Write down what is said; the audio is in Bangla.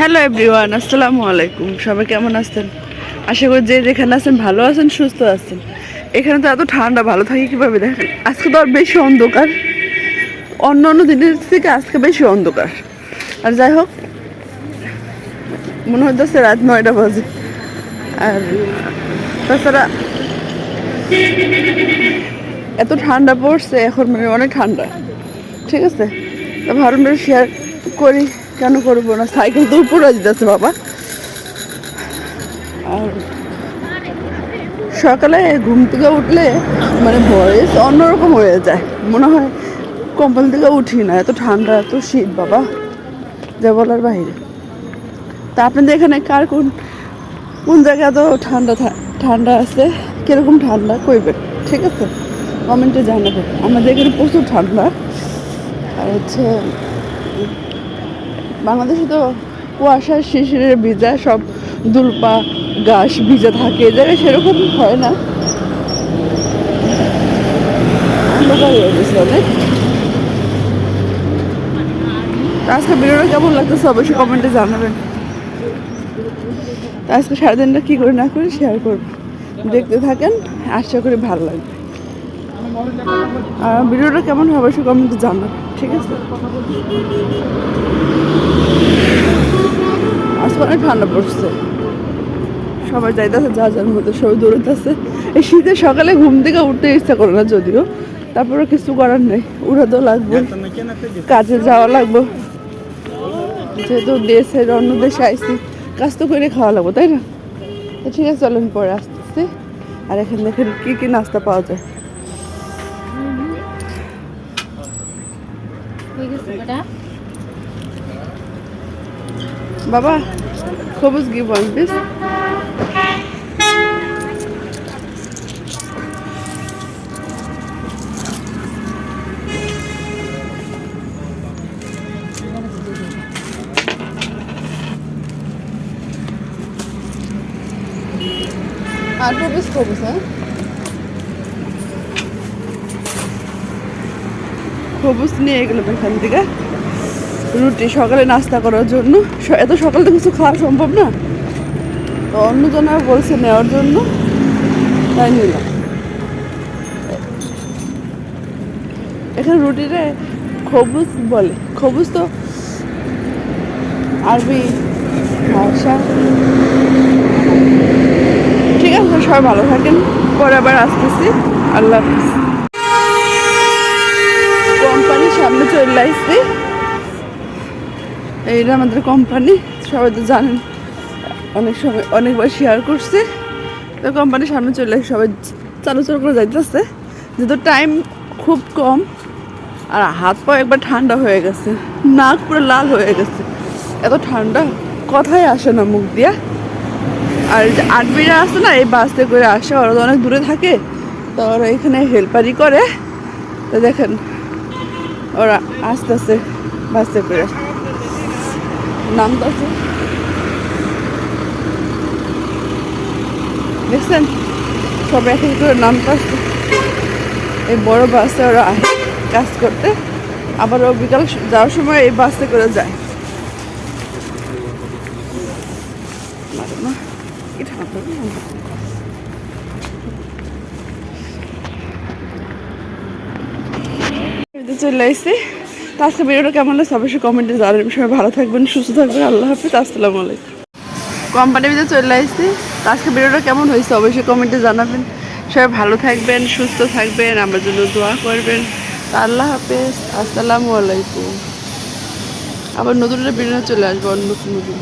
হ্যালো এভরিওয়ান আসসালামু আলাইকুম। সবাই কেমন আছেন? আশা করি যে যেখানে আছেন, ভালো আছেন, সুস্থ আছেন। এখানে তো এত ঠান্ডা, ভালো থাকে কীভাবে দেখেন? আজকে তো আর বেশি অন্ধকার। অন্য অন্য দিনের থেকে আজকে বেশি অন্ধকার। আর যাই হোক, মনে হচ্ছে রাত নয়টা বাজে। আর তাছাড়া এত ঠান্ডা পড়ছে, এখন মানে অনেক ঠান্ডা। ঠিক আছে? তো ভালো শেয়ার করি। কেন করব না? সাইকেল তো উপরে যেতেছে বাবা। আর সকালে ঘুম থেকে উঠলে মানে ভয়েস অন্যরকম হয়ে যায়। মনে হয় কম্বল থেকে উঠি না। এত ঠান্ডা, এত শীত, বাবা। যা বলার বাইরে তা আপনাদের এখানে কার কোন কোন জায়গায় তো ঠান্ডা ঠান্ডা আছে? কীরকম ঠান্ডা? কইবেন ঠিক আছে? কমেন্টে জানাবেন। আমাদের এখানে প্রচুর ঠান্ডা। আর হচ্ছে বাংলাদেশে তো কুয়াশা শিশিরের ভিজা সব দুলপা গাছ ভিজা থাকে জায়গায় সেরকম হয় না। অন্ধকার হয়ে গেছে অনেক। আজকে ভিডিওটা কেমন লাগতেছে অবশ্যই কমেন্টে জানাবেন। আজকে সারাদিনটা কী করে না করে শেয়ার করব। দেখতে থাকেন, আশা করি ভালো লাগবে। আর ভিডিওটা কেমন হবে অবশ্যই কমেন্টে জানাবেন। ঠিক আছে। আজকে অনেক ঠান্ডা পড়ছে। সবাই যাইতেছে, যা যার মতো সবাই দৌড়াইতেছে। এই শীতে সকালে ঘুম থেকে উঠতে ইচ্ছা করে না যদিও। তারপরে কিছু করার নেই উড়াতেও লাগবে। কাজে যাওয়া লাগবে। যেহেতু দেশের অন্য দেশে আইসি কাজ তো করে খাওয়া লাগবে, তাই না? ঠিক আছে চলেন পরে আসতেছি। আর এখানে দেখেন কী কী নাস্তা পাওয়া যায়? বাবা খবুজ গিভ ওয়ান প্লিজ আর টু পিস খবুজ হ্যাঁ খবুজ নিয়ে গেলাম এখান থেকে রুটি, সকালে নাস্তা করার জন্য। এত সকালে তো কিছু খাওয়া সম্ভব না। তো অন্যজনা বলছে নেওয়ার জন্য। তাই নিলাম। এখানে রুটিরে খবুজ বলে। খবুজ তো আরবি ভাষা। ঠিক আছে সবাই ভালো থাকেন। পরে আবার আসতেছি। আল্লাহ হাফিজ। কোম্পানির সামনে চলে আসছি। এইটা আমাদের কোম্পানি সবাই তো জানেন, অনেক সময় অনেকবার শেয়ার করছে। তো কোম্পানির সামনে চলে আসে সবাই চালু চালু করে যাইতেছে। যেহেতু টাইম খুব কম, আর হাত পা একবার ঠান্ডা হয়ে গেছে, নাক পুরো লাল হয়ে গেছে। এত ঠান্ডা, কথাই আসে না মুখ দিয়া। আর আটবিরা আসে না, এই বাসে করে আসে, ওরা তো অনেক দূরে থাকে। তো ওরা এখানে হেল্পারি করে। তো দেখেন, ওরা আসতেছে বাসে করে নামতেছে দেখছেন? সবাই এক করে নামতেছে এই বড় বাসে ওরা কাজ করতে। আবার ও বিকাল যাওয়ার সময় এই বাসে করে যায়। চলে আসছি তো আজকে ভিডিওটা কেমন লাগছে? অবশ্যই কমেন্টে জানাবেন। সবাই ভালো থাকবেন, সুস্থ থাকবেন। আল্লাহ হাফিজ। আসসালামু আলাইকুম। কোম্পানির ভিতরে চলে আসছি। তো আজকে ভিডিওটা কেমন হয়েছে? অবশ্যই কমেন্টে জানাবেন। সবাই ভালো থাকবেন, সুস্থ থাকবেন। আমার জন্য দোয়া করবেন। আল্লাহ হাফেজ। আসসালামু আলাইকুম। আবার নতুন একটা ভিডিও চলে আসব, অন্য নতুন